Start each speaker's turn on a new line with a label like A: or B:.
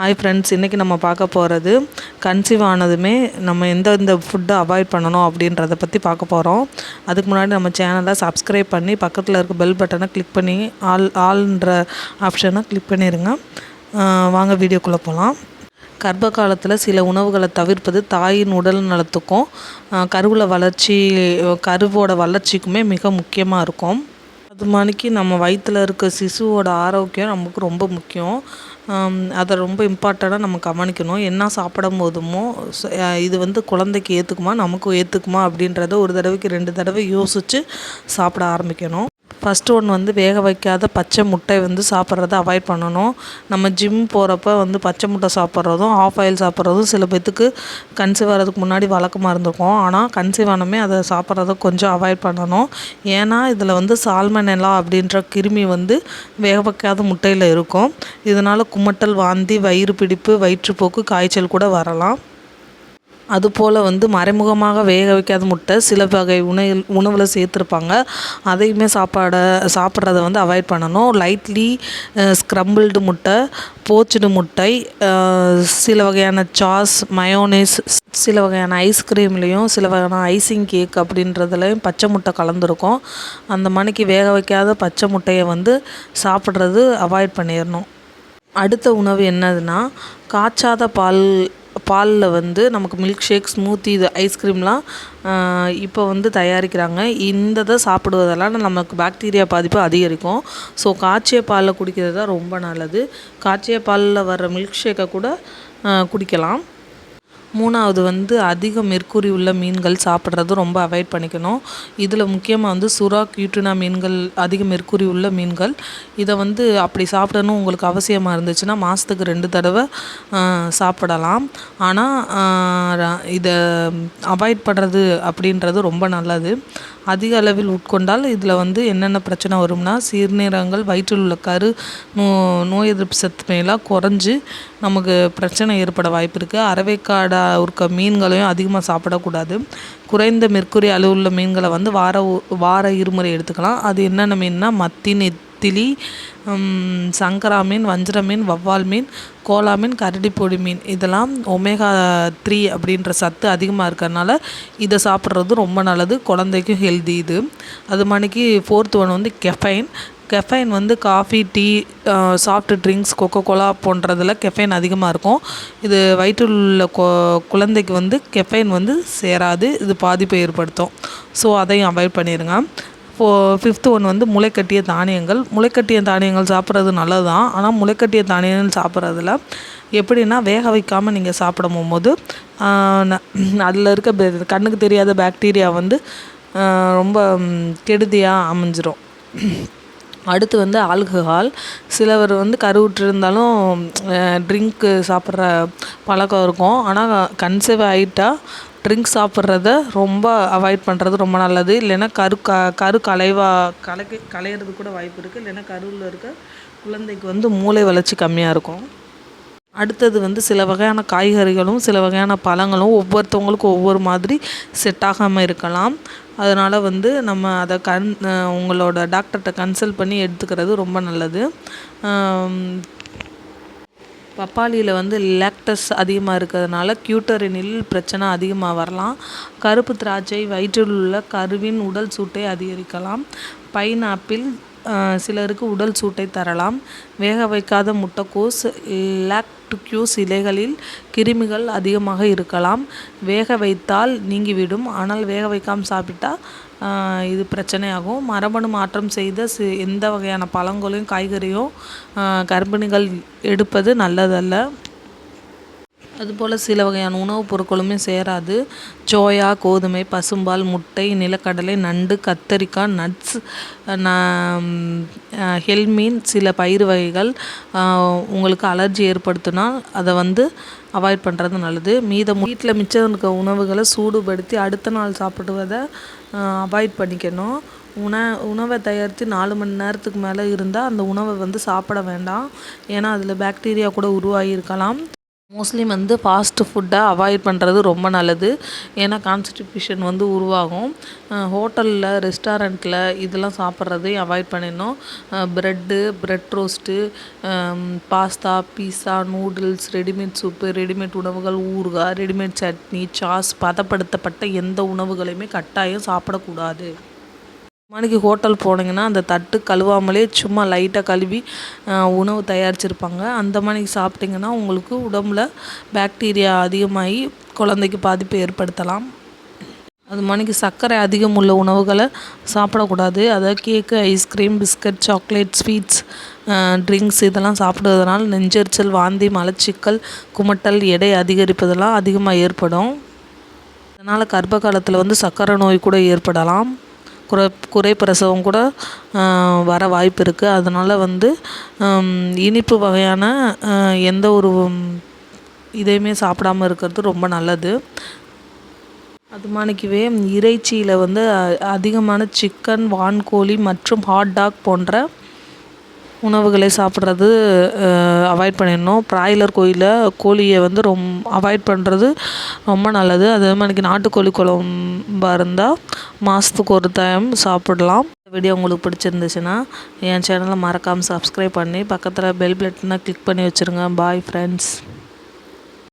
A: Hi friends இன்றைக்கி நம்ம பார்க்க போகிறது கன்சீவ் ஆனதுமே நம்ம எந்தெந்த ஃபுட்டை அவாய்ட் பண்ணணும் அப்படின்றத பற்றி பார்க்க போகிறோம் அதுக்கு முன்னாடி நம்ம சேனலை சப்ஸ்கிரைப் பண்ணி பக்கத்தில் இருக்க பெல் பட்டனை கிளிக் பண்ணி ஆல் ஆல்ன்ற ஆப்ஷனை கிளிக் பண்ணிடுங்க வாங்க வீடியோக்குள்ளே போகலாம் கர்ப்ப காலத்தில் சில உணவுகளை தவிர்ப்பது தாயின் உடல் நலத்துக்கும் கருவில் வளர்ச்சி கருவோட வளர்ச்சிக்குமே மிக முக்கியமாக இருக்கும். அது மாதிரிக்கு நம்ம வயிற்றில் இருக்க சிசுவோட ஆரோக்கியம் நமக்கு ரொம்ப முக்கியம். அதை ரொம்ப இம்பார்ட்டண்ட்டாக நம்ம கவனிக்கணும். என்ன சாப்பிடும் போதுமோ இது வந்து குழந்தைக்கு ஏற்றுக்குமா நமக்கும் ஏற்றுக்குமா அப்படின்றத ஒரு தடவைக்கு ரெண்டு தடவை யோசித்து சாப்பிட ஆரம்பிக்கணும். ஃபஸ்ட்டு ஒன்று வந்து வேக வைக்காத பச்சை முட்டை வந்து சாப்பிட்றத அவாய்ட் பண்ணணும். நம்ம ஜிம் போகிறப்ப வந்து பச்சை முட்டை சாப்பிட்றதும் ஆஃப் ஆயில் சாப்பிட்றதும் சில பேர்த்துக்கு கன்சீவ் ஆகிறதுக்கு முன்னாடி வழக்கமாக இருந்திருக்கும். ஆனால் கன்சீவ் ஆனமே அதை சாப்பிட்றத கொஞ்சம் அவாய்ட் பண்ணணும். ஏன்னா இதில் வந்து சால்மனெல்லா அப்படின்ற கிருமி வந்து வேக வைக்காத முட்டையில் இருக்கும். இதனால் குமட்டல் வாந்தி வயிறு பிடிப்பு வயிற்றுப்போக்கு காய்ச்சல் கூட வரலாம். அதுபோல் வந்து மறைமுகமாக வேக வைக்காத முட்டை சில வகை உணவில் உணவில் சேர்த்துருப்பாங்க. அதையுமே சாப்பாடை சாப்பிட்றத வந்து அவாய்ட் பண்ணணும். லைட்லி ஸ்க்ரம்பிள்டு முட்டை போச்சுடு முட்டை சில வகையான சாஸ் மயோனைஸ் சில வகையான ஐஸ்கிரீம்லேயும் சில வகையான ஐசிங் கேக் அப்படின்றதுலையும் பச்சை முட்டை கலந்துருக்கும். அந்த மணிக்கு வேக வைக்காத பச்சை முட்டையை வந்து சாப்பிட்றது அவாய்ட் பண்ணிடணும் அடுத்த உணவு என்னதுன்னா காய்ச்சாத பால் பாலில் வந்து நமக்கு மில்க் ஷேக் ஸ்மூத்தி இது ஐஸ்கிரீம்லாம் இப்போ வந்து தயாரிக்கிறாங்க. இந்த இதை சாப்பிடுவதெல்லாம் நமக்கு பாக்டீரியா பாதிப்பு அதிகரிக்கும். ஸோ காய்ச்சிய பாலில் குடிக்கிறது தான் ரொம்ப நல்லது. காய்ச்சிய பாலில் வர்ற மில்க் ஷேக்கை கூட குடிக்கலாம். மூணாவது வந்து அதிக மெர்க்குரி உள்ள மீன்கள் சாப்பிட்றது ரொம்ப அவாய்ட் பண்ணிக்கணும். இதில் முக்கியமாக வந்து சுறா கியூட்டினா மீன்கள் அதிக மெர்க்குரி உள்ள மீன்கள். இதை வந்து அப்படி சாப்பிடணும் உங்களுக்கு அவசியமாக இருந்துச்சுன்னா மாதத்துக்கு ரெண்டு தடவை சாப்பிடலாம். ஆனால் இதை அவாய்ட் பண்ணுறது அப்படின்றது ரொம்ப நல்லது. அதிக அளவில் உட்கொண்டால் இதில் வந்து என்னென்ன பிரச்சனை வரும்னா சீர்நீரங்கள் வயிற்றில் உள்ள கரு நோ நோய் எதிர்ப்பு சத்து சத்துமையெல்லாம் குறைஞ்சி நமக்கு பிரச்சனை ஏற்பட வாய்ப்பு இருக்குது அரவைக்காடா இருக்க மீன்களையும் அதிகமாக சாப்பிடக்கூடாது. குறைந்த மெர்க்குரி அளவுள்ள மீன்களை வந்து வார வார இருமுறை எடுத்துக்கலாம். அது என்னென்ன மீன்னா மத்தி நெத்திலி சங்கரா மீன் வஞ்சர மீன் வவ்வால் மீன் கோலா மீன் கரடிப்பொடி மீன். இதெல்லாம் ஒமேகா த்ரீ அப்படின்ற சத்து அதிகமாக இருக்கிறதுனால இதை சாப்பிட்றது ரொம்ப நல்லது. குழந்தைக்கும் ஹெல்தி இது. அது மணிக்கு ஃபோர்த் ஒன் வந்து கெஃபைன் கெஃபைன் வந்து coffee tea soft drinks Coca Cola போன்றதில் caffeine அதிகமாக இருக்கும். இது வயிற்றில் உள்ள கொ குழந்தைக்கு வந்து கெஃபைன் வந்து சேராது. இது பாதிப்பை ஏற்படுத்தும். ஸோ அதையும் அவாய்ட் பண்ணிடுங்க இப்போது ஃபிஃப்த்து ஒன் வந்து முளைக்கட்டிய தானியங்கள். முளைக்கட்டிய தானியங்கள் சாப்பிட்றது நல்லது தான் ஆனால் முளைக்கட்டிய தானியங்கள் சாப்பிட்றதுல எப்படின்னா வேக வைக்காமல் நீங்கள் சாப்பிடும் போது அதில் இருக்க கண்ணுக்கு தெரியாத பாக்டீரியா வந்து ரொம்ப கெடுதியாக அமைஞ்சிரும். அடுத்து வந்து ஆல்கஹால். சிலவர் வந்து கருவுற்றிருந்தாலும் ட்ரிங்க்கு சாப்பிட்ற பழக்கம் இருக்கும். ஆனால் கன்சீவ் ஆகிட்டால் ட்ரிங்க் சாப்பிட்றத ரொம்ப அவாய்ட் பண்ணுறது ரொம்ப நல்லது. இல்லைன்னா கரு க கரு கலைவா கலைக்கு கலையிறது கூட வாய்ப்பு இருக்குது இல்லைன்னா கருவில் இருக்க குழந்தைக்கு வந்து மூளை வளர்ச்சி கம்மியாக இருக்கும். அடுத்தது வந்து சில வகையான காய்கறிகளும் சில வகையான பழங்களும் ஒவ்வொருத்தவங்களுக்கும் ஒவ்வொரு மாதிரி செட் ஆகாமல் இருக்கலாம். அதனால் வந்து நம்ம அதை கன் உங்களோட டாக்டர்கிட்ட கன்சல்ட் பண்ணி எடுத்துக்கிறது ரொம்ப நல்லது. பப்பாளியில் வந்து லாக்டஸ் அதிகமாக இருக்கிறதுனால கியூட்டரினில் பிரச்சனை அதிகமாக வரலாம். கருப்பு திராட்சை வயிற்றில் உள்ள கருவின் உடல் சூட்டை அதிகரிக்கலாம். பைனாப்பிள் சிலருக்கு உடல் சூட்டை தரலாம். வேக வைக்காத முட்டைக்கோஸ் லாக்டுக்யூஸ் இலைகளில் கிருமிகள் அதிகமாக இருக்கலாம். வேக வைத்தால் நீங்கிவிடும். ஆனால் வேக வைக்காமல் சாப்பிட்டா இது பிரச்சனையாகும். மரபணு மாற்றம் செய்த சி எந்த வகையான பழங்களையும் காய்கறியும் கர்ப்பிணிகள் எடுப்பது நல்லதல்ல. அதுபோல் சில வகையான உணவுப் பொருட்களுமே சேராது. சோயா கோதுமை பசும்பால் முட்டை நிலக்கடலை நண்டு கத்தரிக்காய் நட்ஸ் ஹெல்மீன் சில பயிர் வகைகள் உங்களுக்கு அலர்ஜி ஏற்படுத்தினா அதை வந்து அவாய்ட் பண்ணுறது நல்லது. மீதம் வீட்டில் மிச்சம் இருக்க உணவுகளை சூடுபடுத்தி அடுத்த நாள் சாப்பிடுவதை அவாய்ட் பண்ணிக்கணும். உண உணவை தயாரித்து நாலு மணி நேரத்துக்கு மேலே இருந்தால் அந்த உணவை வந்து சாப்பிட வேண்டாம். ஏன்னா அதில் பாக்டீரியா கூட உருவாகி இருக்கலாம். மோஸ்ட்லி வந்து ஃபாஸ்ட்டு ஃபுட்டை அவாய்ட் பண்ணுறது ரொம்ப நல்லது. ஏன்னா கான்ஸ்டிபேஷன் வந்து உருவாகும். ஹோட்டலில் ரெஸ்டாரண்ட்டில் இதெல்லாம் சாப்பிட்றதையும் அவாய்ட் பண்ணிடணும். Bread bread roast pasta pizza noodles readymade soup readymade உணவுகள் ஊறுகாய் ரெடிமேட் சட்னி சாஸ் பதப்படுத்தப்பட்ட எந்த உணவுகளையுமே கட்டாயம் சாப்பிடக்கூடாது. மணிக்கு ஹோட்டல் போனீங்கன்னா அந்த தட்டு கழுவாமலே சும்மா லைட்டாக கழுவி உணவு தயாரிச்சிருப்பாங்க. அந்த மணிக்கு சாப்பிட்டிங்கன்னா உங்களுக்கு உடம்புல பாக்டீரியா அதிகமாகி குழந்தைக்கு பாதிப்பு ஏற்படுத்தலாம். அது மணிக்கு சர்க்கரை அதிகம் உள்ள உணவுகளை சாப்பிடக்கூடாது. அதாவது cake ice cream biscuit chocolate sweets drinks இதெல்லாம் சாப்பிடுவதனால் நெஞ்செரிச்சல் வாந்தி மலச்சிக்கல் குமட்டல் எடை அதிகரிப்பதெல்லாம் அதிகமாக ஏற்படும். இதனால் கர்ப்ப காலத்தில் வந்து சர்க்கரை நோய் கூட ஏற்படலாம். குறை குறை பிரசவம் கூட வர வாய்ப்பு இருக்குது அதனால் வந்து இனிப்பு வகையான எந்த ஒரு இதையுமே சாப்பிடாம இருக்கிறது ரொம்ப நல்லது. அது மாணிக்கவே இறைச்சியில் வந்து அ- அதிகமான சிக்கன் வான்கோழி மற்றும் ஹாட் டாக் போன்ற உணவுகளை சாப்பிட்றது அவாய்ட் பண்ணிடணும். பிராய்லர் கோயிலில் கோழியை வந்து ரொம் அவாய்ட் பண்ணுறது ரொம்ப நல்லது. அதே மாதிரி நாட்டுக்கோழி குழம்பாக இருந்தால் மாதத்துக்கு ஒரு டைம் சாப்பிடலாம். வீடியோ உங்களுக்கு பிடிச்சிருந்துச்சுன்னா என் சேனலை மறக்காமல் சப்ஸ்கிரைப் பண்ணி பக்கத்தில் பெல் பட்டனை கிளிக் பண்ணி வச்சுருங்க. Bye friends